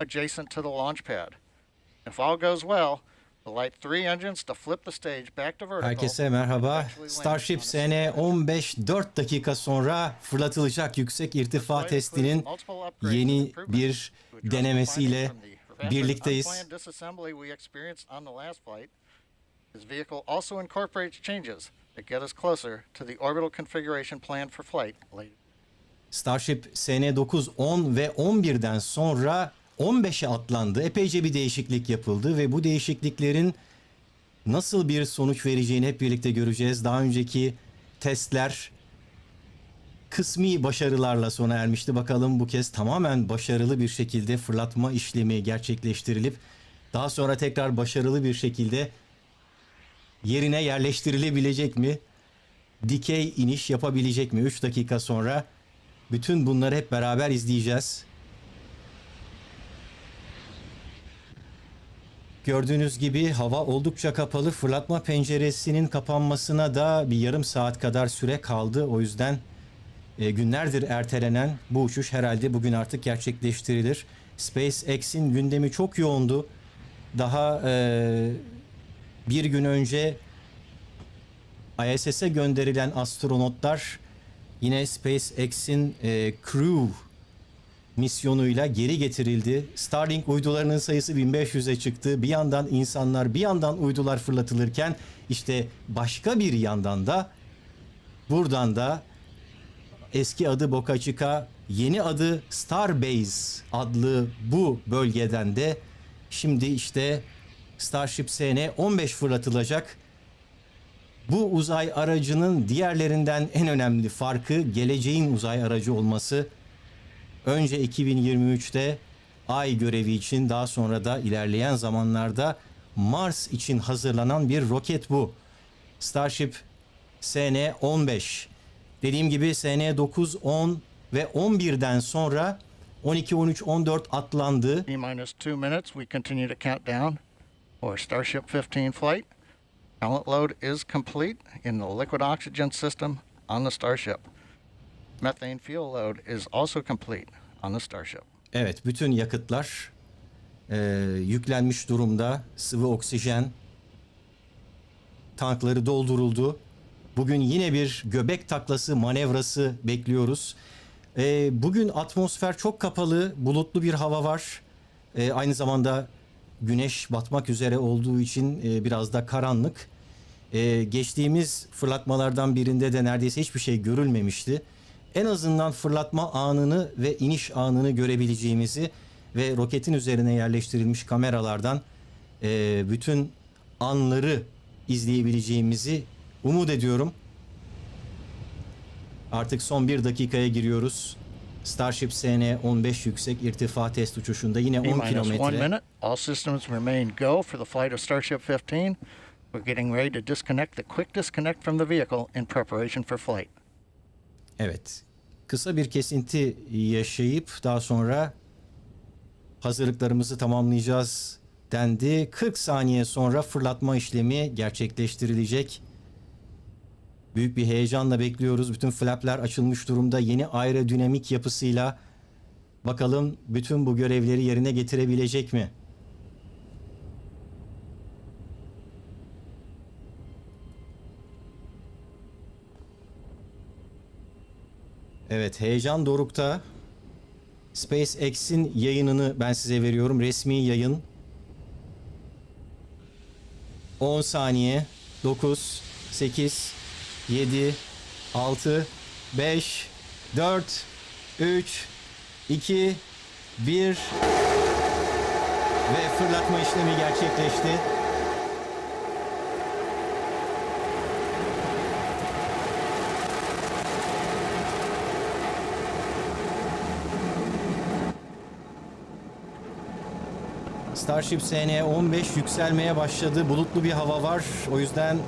adjacent to the launch pad. If all goes well, we'll light three engines to flip the stage back to vertical. Herkese merhaba. Starship SN-15 4 dakika sonra fırlatılacak yüksek irtifa testinin yeni bir denemesiyle birlikteyiz. This vehicle also incorporates changes that get us closer to the orbital configuration planned for flight later. Starship SN9 10 ve 11'den sonra 15'e atlandı. Epeyce bir değişiklik yapıldı ve bu değişikliklerin nasıl bir sonuç vereceğini hep birlikte göreceğiz. Daha önceki testler kısmi başarılarla sona ermişti. Bakalım bu kez tamamen başarılı bir şekilde fırlatma işlemi gerçekleştirilip daha sonra tekrar başarılı bir şekilde yerine yerleştirilebilecek mi? Dikey iniş yapabilecek mi? 3 dakika sonra bütün bunları hep beraber izleyeceğiz. Gördüğünüz gibi hava oldukça kapalı. Fırlatma penceresinin kapanmasına da bir yarım saat kadar süre kaldı. O yüzden e, günlerdir ertelenen bu uçuş herhalde bugün artık gerçekleştirilir. SpaceX'in gündemi çok yoğundu. Daha e, bir gün önce ISS'e gönderilen astronotlar yine SpaceX'in e, Crew misyonuyla geri getirildi. Starlink uydularının sayısı 1500'e çıktı. Bir yandan insanlar, bir yandan uydular fırlatılırken işte başka bir yandan da buradan da eski adı Boca Chica, yeni adı Starbase adlı bu bölgeden de şimdi işte Starship SN-15 fırlatılacak. Bu uzay aracının diğerlerinden en önemli farkı geleceğin uzay aracı olması. Önce 2023'te Ay görevi için daha sonra da ilerleyen zamanlarda Mars için hazırlanan bir roket bu. Starship SN-15. Dediğim gibi SN-9, 10 ve 11'den sonra 12, 13, 14 atlandı. Minus two minutes, we continue to count down for Starship 15 flight. Talent load is complete in the liquid oxygen system on the Starship. Methane fuel load is also complete on the Starship. Evet, bütün yakıtlar e, yüklenmiş durumda. Sıvı oksijen tankları dolduruldu. Bugün yine bir göbek taklası manevrası bekliyoruz. E, bugün atmosfer çok kapalı, bulutlu bir hava var. E, aynı zamanda güneş batmak üzere olduğu için e, biraz da karanlık. E, geçtiğimiz fırlatmalardan birinde de neredeyse hiçbir şey görülmemişti. En azından fırlatma anını ve iniş anını görebileceğimizi ve roketin üzerine yerleştirilmiş kameralardan e, bütün anları izleyebileceğimizi umut ediyorum. Artık son bir dakikaya giriyoruz. Starship SN-15 yüksek irtifa test uçuşunda yine 10 T minus one kilometre. all systems remain go for the flight of Starship 15. We're getting ready to disconnect the quick disconnect from the vehicle in preparation for flight. Evet. Kısa bir kesinti yaşayıp daha sonra hazırlıklarımızı tamamlayacağız dendi. 40 saniye sonra fırlatma işlemi gerçekleştirilecek. Büyük bir heyecanla bekliyoruz. Bütün flapler açılmış durumda. Yeni aerodinamik yapısıyla bakalım bütün bu görevleri yerine getirebilecek mi? Evet, heyecan dorukta. SpaceX'in yayınını ben size veriyorum. Resmi yayın. 10 saniye. 9, 8, 7, 6, 5, 4, 3, 2, 1 ve fırlatma işlemi gerçekleşti. Starship SN-15 yükselmeye başladı. Bulutlu bir hava var. O yüzden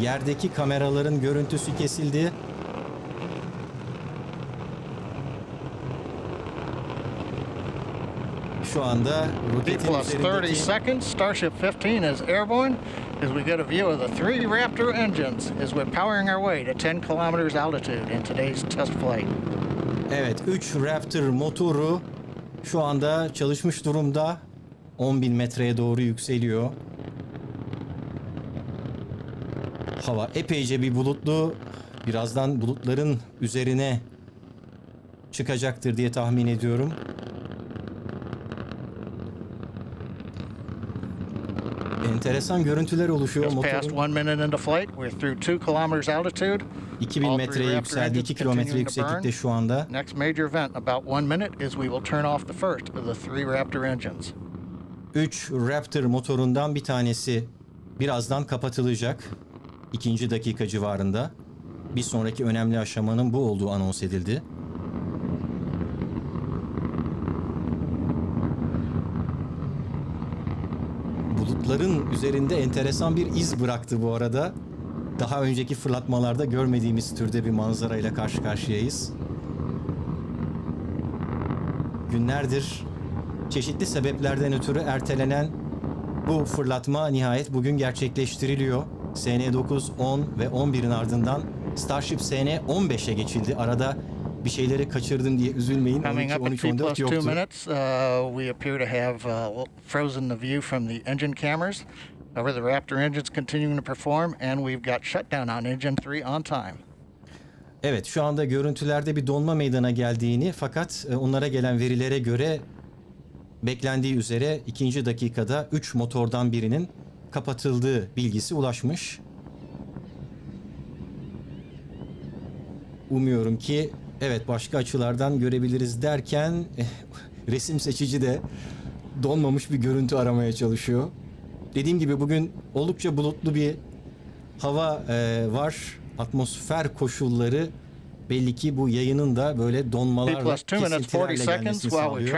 yerdeki kameraların görüntüsü kesildi. Şu anda roketin plus 30 üzerindeki... seconds, Starship 15 is airborne as we get a view of the three Raptor engines as we're powering our way to 10 kilometers altitude in today's test flight. Evet, 3 Raptor motoru Şu anda çalışmış durumda. 10.000 metreye doğru yükseliyor. Hava epeyce bir bulutlu. Birazdan bulutların üzerine çıkacaktır diye tahmin ediyorum. Enteresan görüntüler oluşuyor motorun. one minute into flight. We're through two kilometers altitude. 2000 All three metreye yükseldi. engines 2 kilometre yükseklikte şu anda. Next major event, about one minute, is we will turn off the first of the three Raptor engines. 3 Raptor motorundan bir tanesi birazdan kapatılacak. ikinci dakika civarında. Bir sonraki önemli aşamanın bu olduğu anons edildi. Bulutların üzerinde enteresan bir iz bıraktı bu arada. Daha önceki fırlatmalarda görmediğimiz türde bir manzarayla karşı karşıyayız. Günlerdir çeşitli sebeplerden ötürü ertelenen bu fırlatma nihayet bugün gerçekleştiriliyor. SN9, 10 ve 11'in ardından Starship SN15'e geçildi. Arada bir şeyleri kaçırdım diye üzülmeyin. Coming 12, up at 13, T 14 plus two yoktu. minutes, uh, we appear to have uh, frozen the view from the engine cameras. However, the Raptor engine's continuing to perform, and we've got shutdown on engine three on time. Evet şu anda görüntülerde bir donma meydana geldiğini fakat e, onlara gelen verilere göre beklendiği üzere ikinci dakikada 3 motordan birinin kapatıldığı bilgisi ulaşmış. Umuyorum ki evet başka açılardan görebiliriz derken eh, resim seçici de donmamış bir görüntü aramaya çalışıyor. Dediğim gibi bugün oldukça bulutlu bir hava e, var. Atmosfer koşulları belli ki bu yayının da böyle minutes, 40 kesintilerle gelmesini sağlıyor.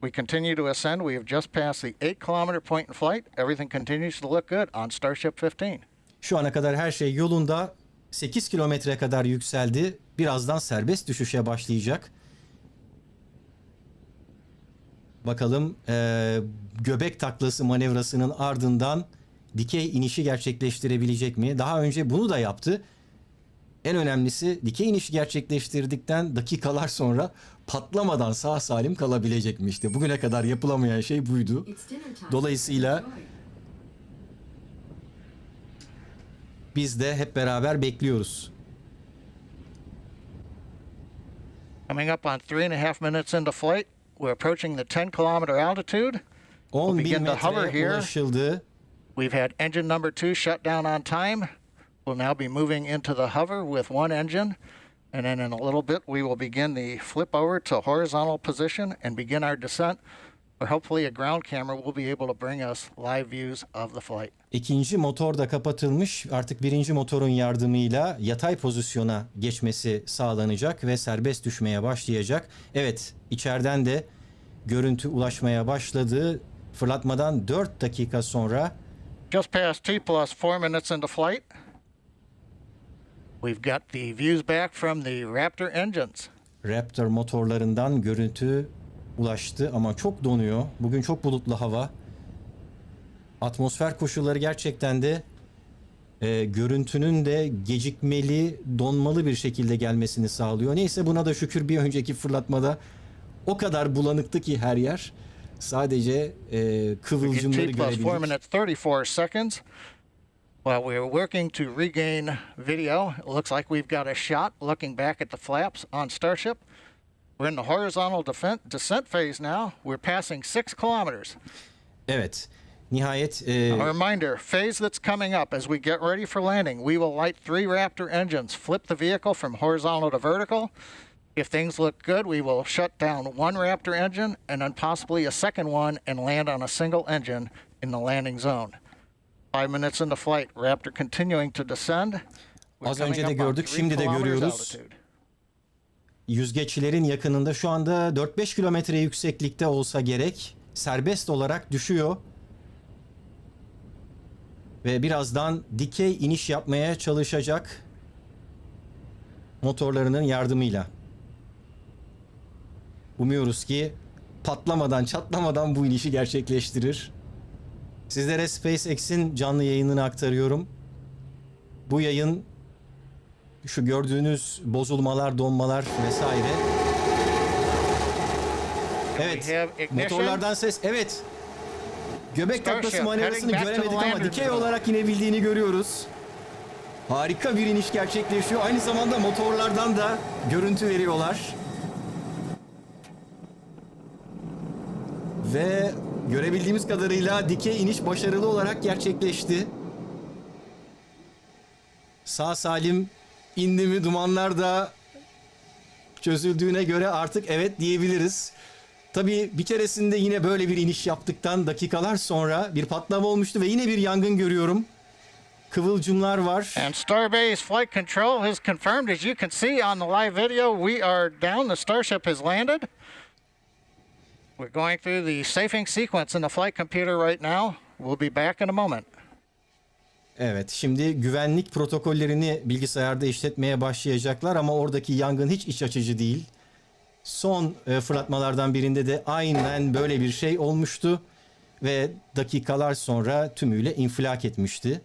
We continue to ascend. We have just passed the eight kilometer point in flight. Everything continues to look good on Starship 15. Şu ana kadar her şey yolunda. 8 kilometre kadar yükseldi. Birazdan serbest düşüşe başlayacak. Bakalım eee, göbek taklası manevrasının ardından dikey inişi gerçekleştirebilecek mi? Daha önce bunu da yaptı. En önemlisi dikey iniş gerçekleştirdikten dakikalar sonra patlamadan sağ salim kalabilecek mi? İşte bugüne kadar yapılamayan şey buydu. Dolayısıyla biz de hep beraber bekliyoruz. Coming up on three and a half minutes into flight, we're approaching the 10 kilometer altitude. 10 bin begin to hover metreye here. ulaşıldı. We've had engine number two shut down on time. We'll now be moving into the hover with one engine. And then in a little bit, we will begin the flip over to horizontal position and begin our descent. Hopefully a ground camera will be able to bring us live views of the flight. İkinci motor da kapatılmış. Artık birinci motorun yardımıyla yatay pozisyona geçmesi sağlanacak ve serbest düşmeye başlayacak. Evet, içeriden de görüntü ulaşmaya başladı. Fırlatmadan 4 dakika sonra Just past T plus four minutes into flight. We've got the views back from the Raptor engines. Raptor motorlarından görüntü ulaştı ama çok donuyor. Bugün çok bulutlu hava. Atmosfer koşulları gerçekten de e, görüntünün de gecikmeli, donmalı bir şekilde gelmesini sağlıyor. Neyse buna da şükür bir önceki fırlatmada o kadar bulanıktı ki her yer. Sadece e, kıvılcımları görebildik. Minutes thirty-four seconds. While we're working to regain video, it looks like we've got a shot looking back at the flaps on Starship. We're in the horizontal descent phase now. We're passing six kilometers. Evet. Nihayet e, A reminder phase that's coming up as we get ready for landing, we will light three Raptor engines, flip the vehicle from horizontal to vertical. If things look good, we will shut down one Raptor engine and then possibly a second one and land on a single engine in the landing zone. Five minutes into flight, Raptor continuing to descend. Az önce de gördük, şimdi de görüyoruz. yüzgeçlerin yakınında şu anda 4-5 kilometre yükseklikte olsa gerek serbest olarak düşüyor. Ve birazdan dikey iniş yapmaya çalışacak motorlarının yardımıyla. Umuyoruz ki patlamadan, çatlamadan bu inişi gerçekleştirir. Sizlere SpaceX'in canlı yayınını aktarıyorum. Bu yayın şu gördüğünüz bozulmalar, donmalar vesaire Evet. Motorlardan ses. Evet. Göbek taklası manevrasını göremedik ama dikey olarak inebildiğini görüyoruz. Harika bir iniş gerçekleşiyor. Aynı zamanda motorlardan da görüntü veriyorlar. Ve görebildiğimiz kadarıyla dikey iniş başarılı olarak gerçekleşti. Sağ salim indi mi dumanlar da çözüldüğüne göre artık evet diyebiliriz. Tabii bir keresinde yine böyle bir iniş yaptıktan dakikalar sonra bir patlama olmuştu ve yine bir yangın görüyorum. Kıvılcımlar var. And Starbase Flight Control has confirmed, as you can see on the live video, we are down. The Starship has landed. We're going through the safing sequence in the flight computer right now. We'll be back in a moment. Evet, şimdi güvenlik protokollerini bilgisayarda işletmeye başlayacaklar ama oradaki yangın hiç iç açıcı değil. Son e, fırlatmalardan birinde de aynen böyle bir şey olmuştu ve dakikalar sonra tümüyle infilak etmişti.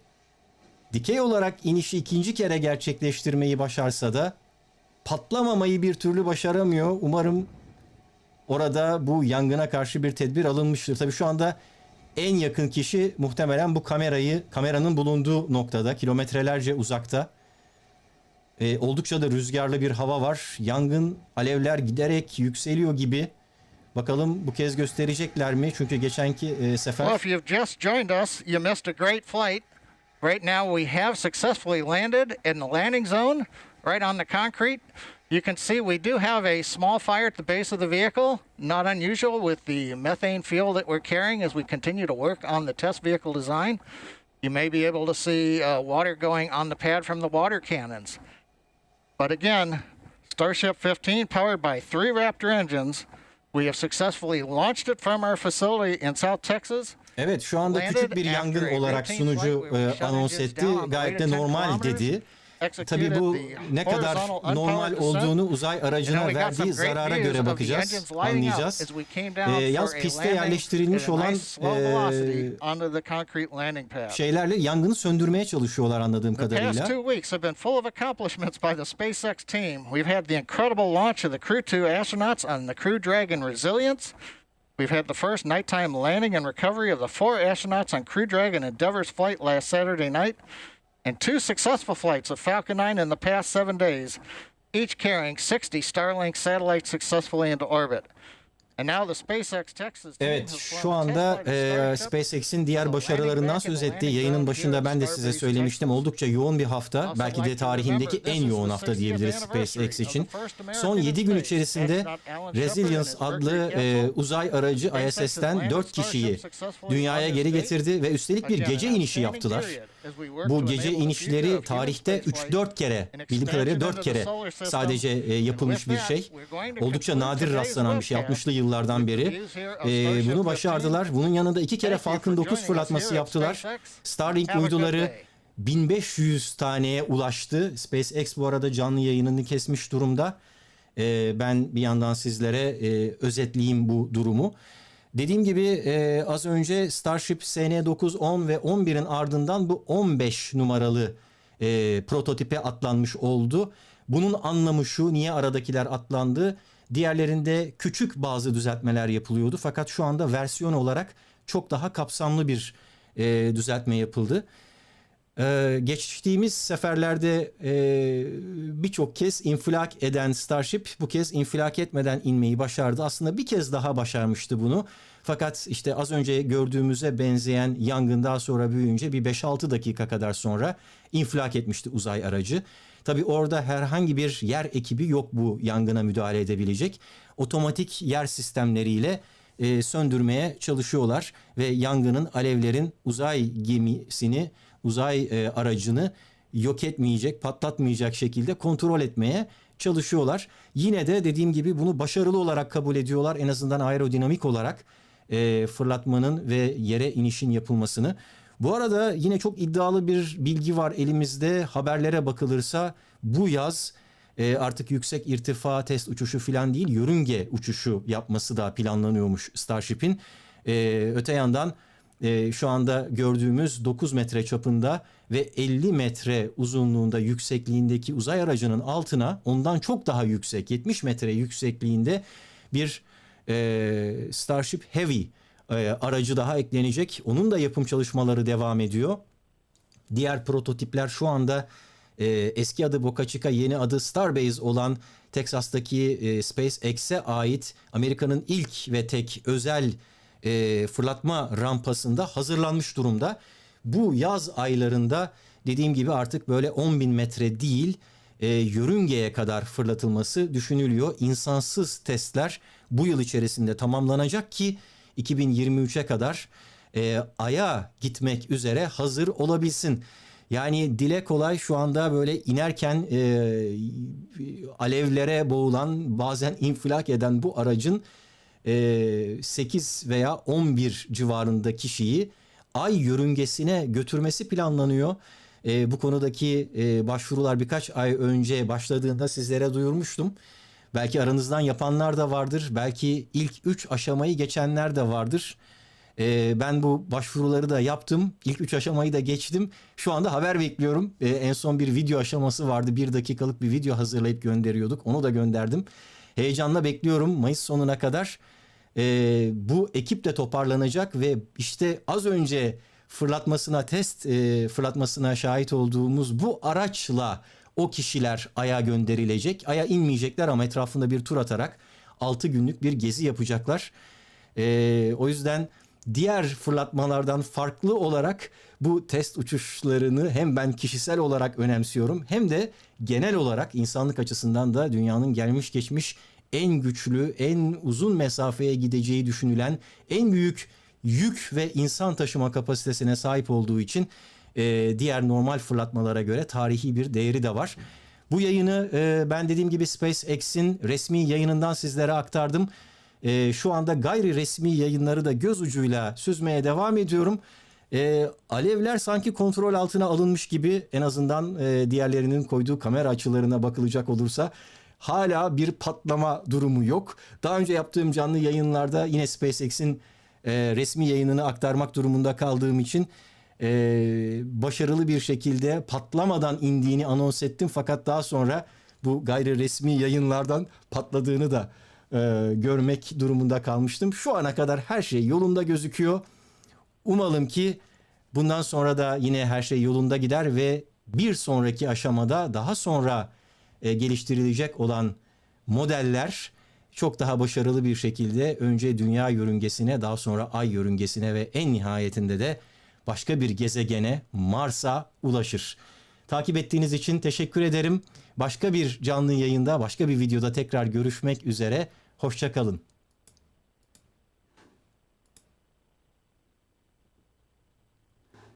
Dikey olarak inişi ikinci kere gerçekleştirmeyi başarsa da patlamamayı bir türlü başaramıyor. Umarım orada bu yangına karşı bir tedbir alınmıştır. Tabii şu anda en yakın kişi muhtemelen bu kamerayı kameranın bulunduğu noktada kilometrelerce uzakta. Ee, oldukça da rüzgarlı bir hava var. Yangın alevler giderek yükseliyor gibi. Bakalım bu kez gösterecekler mi? Çünkü geçenki e, sefer Well, if you've just joined us, you missed a great flight. Right now, we have successfully landed in the landing zone, right on the concrete. You can see we do have a small fire at the base of the vehicle. Not unusual with the methane fuel that we're carrying as we continue to work on the test vehicle design. You may be able to see uh, water going on the pad from the water cannons. But again, Starship 15, powered by three Raptor engines, we have successfully launched it from our facility in South Texas. Evet şu anda küçük bir yangın olarak sunucu e, anons etti. Gayet de normal dedi. Tabii bu ne kadar normal olduğunu uzay aracına verdiği zarara göre bakacağız, anlayacağız. Ee, yalnız piste yerleştirilmiş olan e, şeylerle yangını söndürmeye çalışıyorlar anladığım kadarıyla. We've had the incredible launch of the Crew 2 astronauts on the Crew Dragon Resilience. We've had the first nighttime landing and recovery of the four astronauts on Crew Dragon Endeavour's flight last Saturday night, and two successful flights of Falcon 9 in the past seven days, each carrying 60 Starlink satellites successfully into orbit. And now the SpaceX Texas team Evet şu anda e. SpaceX'in diğer başarılarından söz etti. Yayının başında ben de size söylemiştim. Oldukça yoğun bir hafta. Belki de tarihindeki en yoğun hafta diyebiliriz SpaceX için. Son 7 gün içerisinde Resilience adlı e, uzay aracı ISS'ten 4 kişiyi dünyaya geri getirdi ve üstelik bir gece inişi yaptılar. Bu gece inişleri tarihte 3-4 kere, bildiğim kadarıyla 4 kere sadece e, yapılmış bir şey. Oldukça nadir rastlanan bir şey 60'lı yıllardan beri. E, bunu başardılar. Bunun yanında iki kere Falcon 9 fırlatması yaptılar. Starlink uyduları 1500 taneye ulaştı. SpaceX bu arada canlı yayınını kesmiş durumda. E, ben bir yandan sizlere e, özetleyeyim bu durumu. Dediğim gibi e, az önce Starship SN9, 10 ve 11'in ardından bu 15 numaralı e, prototipe atlanmış oldu. Bunun anlamı şu, niye aradakiler atlandı? Diğerlerinde küçük bazı düzeltmeler yapılıyordu. Fakat şu anda versiyon olarak çok daha kapsamlı bir e, düzeltme yapıldı. Ee, geçtiğimiz seferlerde e, birçok kez infilak eden Starship bu kez infilak etmeden inmeyi başardı. Aslında bir kez daha başarmıştı bunu. Fakat işte az önce gördüğümüze benzeyen yangın daha sonra büyüyünce bir 5-6 dakika kadar sonra infilak etmişti uzay aracı. Tabi orada herhangi bir yer ekibi yok bu yangına müdahale edebilecek. Otomatik yer sistemleriyle e, söndürmeye çalışıyorlar ve yangının alevlerin uzay gemisini uzay e, aracını yok etmeyecek, patlatmayacak şekilde kontrol etmeye çalışıyorlar. Yine de dediğim gibi bunu başarılı olarak kabul ediyorlar. En azından aerodinamik olarak e, fırlatmanın ve yere inişin yapılmasını. Bu arada yine çok iddialı bir bilgi var elimizde. Haberlere bakılırsa bu yaz e, artık yüksek irtifa test uçuşu falan değil, yörünge uçuşu yapması da planlanıyormuş Starship'in. E, öte yandan e, şu anda gördüğümüz 9 metre çapında ve 50 metre uzunluğunda yüksekliğindeki uzay aracının altına ondan çok daha yüksek 70 metre yüksekliğinde bir e, Starship Heavy e, aracı daha eklenecek. Onun da yapım çalışmaları devam ediyor. Diğer prototipler şu anda e, eski adı Boca Chica, yeni adı Starbase olan Texas'taki e, SpaceX'e ait Amerika'nın ilk ve tek özel e, fırlatma rampasında hazırlanmış durumda. Bu yaz aylarında dediğim gibi artık böyle 10 bin metre değil e, yörüngeye kadar fırlatılması düşünülüyor. İnsansız testler bu yıl içerisinde tamamlanacak ki 2023'e kadar e, Ay'a gitmek üzere hazır olabilsin. Yani dile kolay şu anda böyle inerken e, alevlere boğulan bazen infilak eden bu aracın 8 veya 11 civarında kişiyi ay yörüngesine götürmesi planlanıyor. E, bu konudaki e, başvurular birkaç ay önce başladığında sizlere duyurmuştum. Belki aranızdan yapanlar da vardır. Belki ilk 3 aşamayı geçenler de vardır. E, ben bu başvuruları da yaptım. İlk 3 aşamayı da geçtim. Şu anda haber bekliyorum. En son bir video aşaması vardı. Bir dakikalık bir video hazırlayıp gönderiyorduk. Onu da gönderdim. Heyecanla bekliyorum Mayıs sonuna kadar. E, bu ekip de toparlanacak ve işte az önce fırlatmasına test e, fırlatmasına şahit olduğumuz bu araçla o kişiler Ay'a gönderilecek. Ay'a inmeyecekler ama etrafında bir tur atarak 6 günlük bir gezi yapacaklar. E, o yüzden diğer fırlatmalardan farklı olarak bu test uçuşlarını hem ben kişisel olarak önemsiyorum hem de genel olarak insanlık açısından da dünyanın gelmiş geçmiş en güçlü, en uzun mesafeye gideceği düşünülen en büyük yük ve insan taşıma kapasitesine sahip olduğu için e, diğer normal fırlatmalara göre tarihi bir değeri de var. Bu yayını e, ben dediğim gibi SpaceX'in resmi yayınından sizlere aktardım. E, şu anda gayri resmi yayınları da göz ucuyla süzmeye devam ediyorum. E, alevler sanki kontrol altına alınmış gibi en azından e, diğerlerinin koyduğu kamera açılarına bakılacak olursa hala bir patlama durumu yok. Daha önce yaptığım canlı yayınlarda yine SpaceX'in e, resmi yayınını aktarmak durumunda kaldığım için e, başarılı bir şekilde patlamadan indiğini anons ettim. Fakat daha sonra bu gayri resmi yayınlardan patladığını da e, görmek durumunda kalmıştım. Şu ana kadar her şey yolunda gözüküyor. Umalım ki bundan sonra da yine her şey yolunda gider ve bir sonraki aşamada daha sonra e, geliştirilecek olan modeller çok daha başarılı bir şekilde önce dünya yörüngesine daha sonra ay yörüngesine ve en nihayetinde de başka bir gezegene Mars'a ulaşır. Takip ettiğiniz için teşekkür ederim. Başka bir canlı yayında, başka bir videoda tekrar görüşmek üzere. Hoşçakalın.